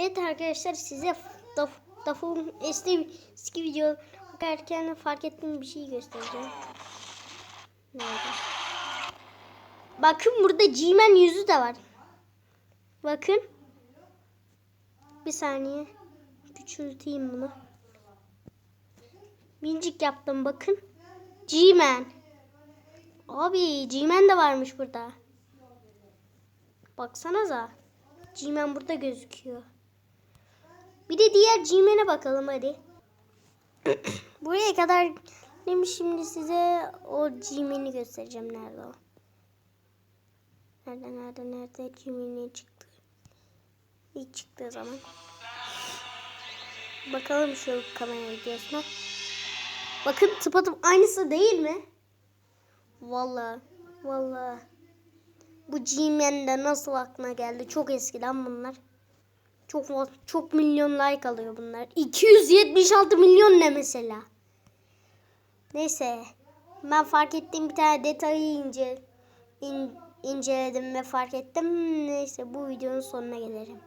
Evet arkadaşlar size Daf, Daf'ın eski, eski video bakarken fark ettiğim bir şey göstereceğim. Nerede? Bakın burada G-Man yüzü de var. Bakın. Bir saniye. Küçülteyim bunu. Mincik yaptım bakın. G-Man. Abi G-Man de varmış burada. Baksanıza. G-Man burada gözüküyor. Bir de diğer G-Man'e bakalım hadi. Buraya kadar demiş şimdi size o G-Man'i göstereceğim. Nerede o? Nerede nerede nerede G-Man'i çıktı. İlk çıktığı zaman. Bakalım şu kamera videosuna. Bakın tıpatıp aynısı değil mi? Vallahi vallahi. Bu G-Man'de nasıl aklına geldi? Çok eskiden bunlar. Çok çok milyon like alıyor bunlar. 276 milyon ne mesela? Neyse. Ben fark ettiğim bir tane detayı ince in- inceledim ve fark ettim. Neyse bu videonun sonuna gelelim.